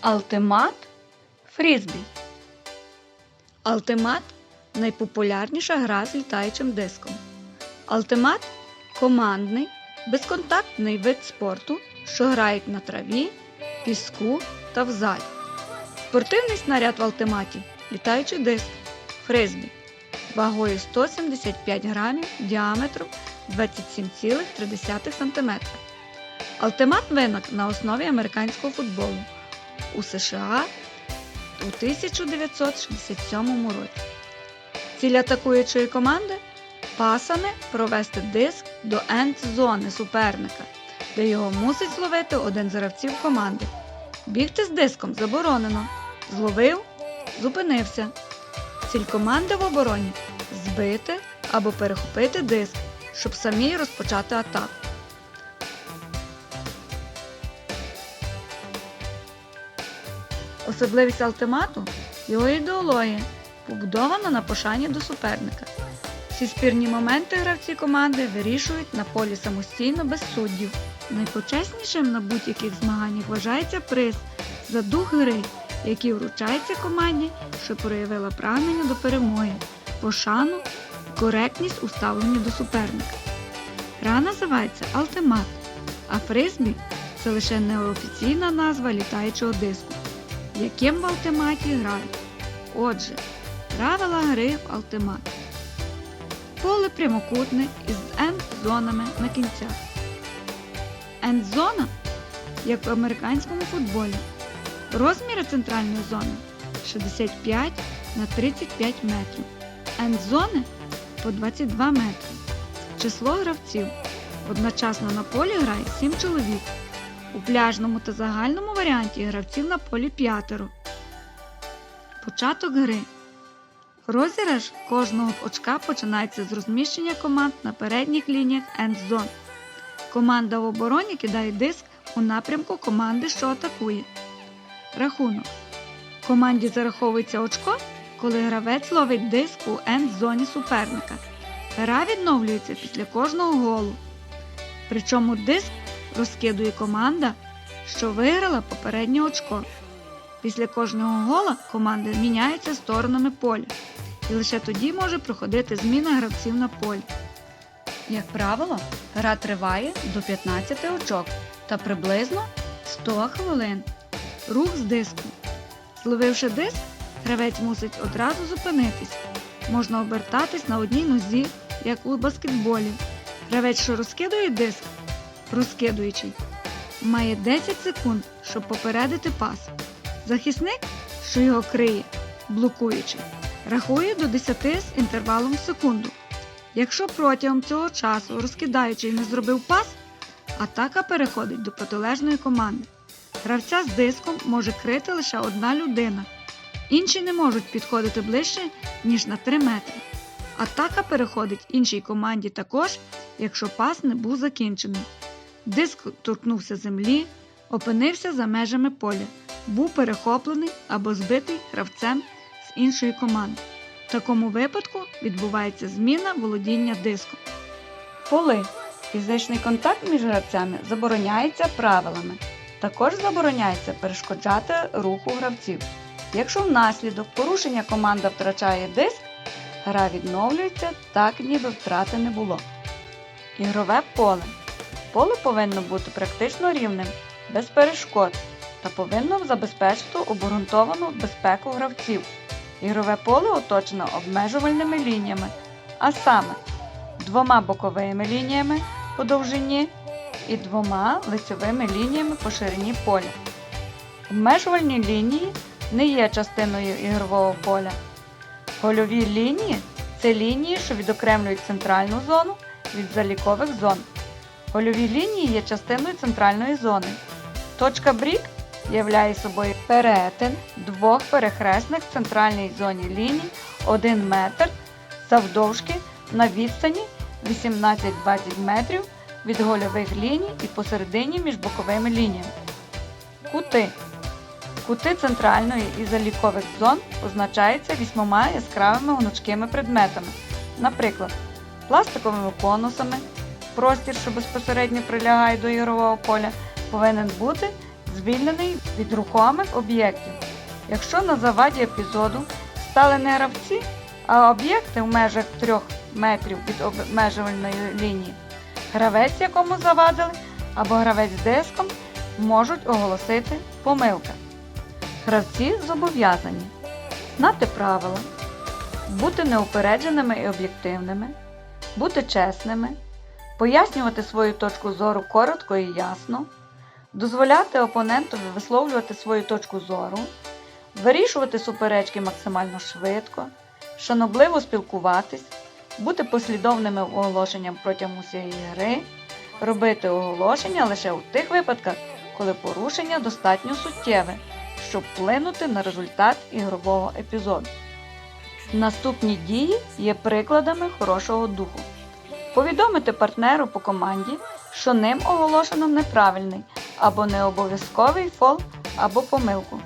Алтимат фрізбі. Алтимат найпопулярніша гра з літаючим диском. Алтимат командний, безконтактний вид спорту, що грають на траві, піску та в залі. Спортивний снаряд в алтиматі літаючий диск фризбі вагою 175 грамів діаметром 27,3 см. Алтимат виник на основі американського футболу у США у 1967 році. Ціль атакуючої команди пасами провести диск до енд-зони суперника, де його мусить зловити один з гравців команди. Бігти з диском заборонено. Зловив, зупинився. Ціль команди в обороні збити або перехопити диск, щоб самі розпочати атаку. Особливість ультимату його ідеологія, побудована на пошані до суперника. Всі спірні моменти гравці команди вирішують на полі самостійно без суддів. Найпочеснішим на будь-яких змаганнях вважається приз за дух гри, який вручається команді, що проявила прагнення до перемоги, пошану коректність у ставленні до суперника. Гра називається Алтимат, а фризбі це лише неофіційна назва літаючого диску, яким в Алтиматі грають. Отже, правила гри в Алтимат. Поле прямокутне із енд-зонами на кінцях. Енд-зона, як в американському футболі. Розміри центральної зони 65 на 35 метрів. Енд-зони по 22 метри. Число гравців. Одночасно на полі грає 7 чоловік. У пляжному та загальному варіанті гравців на полі п'ятеро. Початок гри. Розіграш кожного очка починається з розміщення команд на передніх лініях енд-зон. Команда в обороні кидає диск у напрямку команди, що атакує. Рахунок. Команді зараховується очко, коли гравець ловить диск у енд-зоні суперника. Гра відновлюється після кожного голу. Причому диск розкидує команда, що виграла попереднє очко. Після кожного гола команди міняються сторонами поля, і лише тоді може проходити зміна гравців на полі. Як правило, гра триває до 15 очок та приблизно 100 хвилин. Рух з диску. Зловивши диск, гравець мусить одразу зупинитись. Можна обертатись на одній нозі, як у баскетболі. Гравець, що розкидує диск, розкидуючий, має 10 секунд, щоб попередити пас. Захисник, що його криє, блокуючий, рахує до 10 з інтервалом в секунду. Якщо протягом цього часу розкидаючий не зробив пас, атака переходить до протилежної команди. Гравця з диском може крити лише одна людина. Інші не можуть підходити ближче, ніж на 3 метри. Атака переходить іншій команді також, якщо пас не був закінчений. Диск торкнувся землі, опинився за межами поля, був перехоплений або збитий гравцем з іншої команди. В такому випадку відбувається зміна володіння диском. Поли. Фізичний контакт між гравцями забороняється правилами. Також забороняється перешкоджати руху гравців. Якщо внаслідок порушення команда втрачає диск, гра відновлюється так, ніби втрати не було. Ігрове поле. Поле повинно бути практично рівним, без перешкод та повинно забезпечити обґрунтовану безпеку гравців. Ігрове поле оточено обмежувальними лініями, а саме двома боковими лініями по довжині і двома лицевими лініями по ширині поля. Обмежувальні лінії не є частиною ігрового поля. Гольові лінії це лінії, що відокремлюють центральну зону від залікових зон. Гольові лінії є частиною центральної зони. Точка брік являє собою перетин двох перехресних в центральній зоні ліній 1 метр завдовжки на відстані 18-20 метрів від гольових ліній і посередині між боковими лініями. Кути. Кути центральної і залікових зон позначаються вісьмома яскравими гнучкими предметами, наприклад, пластиковими конусами. Простір, що безпосередньо прилягає до ігрового поля, повинен бути звільнений від рухомих об'єктів. Якщо на заваді епізоду стали не гравці, а об'єкти в межах 3 метрів від обмежувальної лінії, гравець, якому завадили, або гравець з диском можуть оголосити помилка. Гравці зобов'язані знати правила, бути неупередженими і об'єктивними, бути чесними, пояснювати свою точку зору коротко і ясно, дозволяти опонентові висловлювати свою точку зору, вирішувати суперечки максимально швидко, шанобливо спілкуватись, бути послідовними оголошенням протягом усієї гри, робити оголошення лише у тих випадках, коли порушення достатньо суттєве, щоб вплинути на результат ігрового епізоду. Наступні дії є прикладами хорошого духу. Повідомити партнеру по команді, що ним оголошено неправильний або необов'язковий фол або помилку.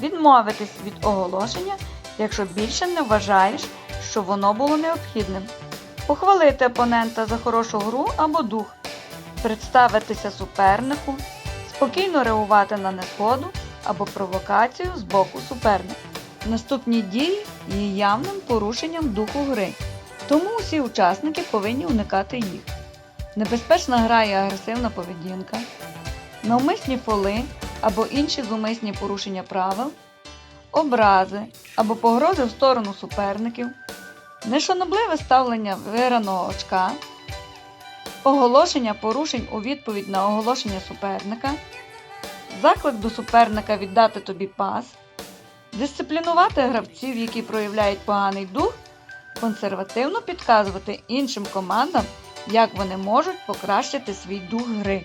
Відмовитись від оголошення, якщо більше не вважаєш, що воно було необхідним. Похвалити опонента за хорошу гру або дух, представитися супернику, спокійно реагувати на незгоду або провокацію з боку суперника. Наступні дії є явним порушенням духу гри, тому усі учасники повинні уникати їх. Небезпечна гра і агресивна поведінка, навмисні фоли або інші зумисні порушення правил, образи або погрози в сторону суперників, нешанобливе ставлення виграного очка, оголошення порушень у відповідь на оголошення суперника, заклик до суперника віддати тобі пас, дисциплінувати гравців, які проявляють поганий дух, консервативно підказувати іншим командам, як вони можуть покращити свій дух гри.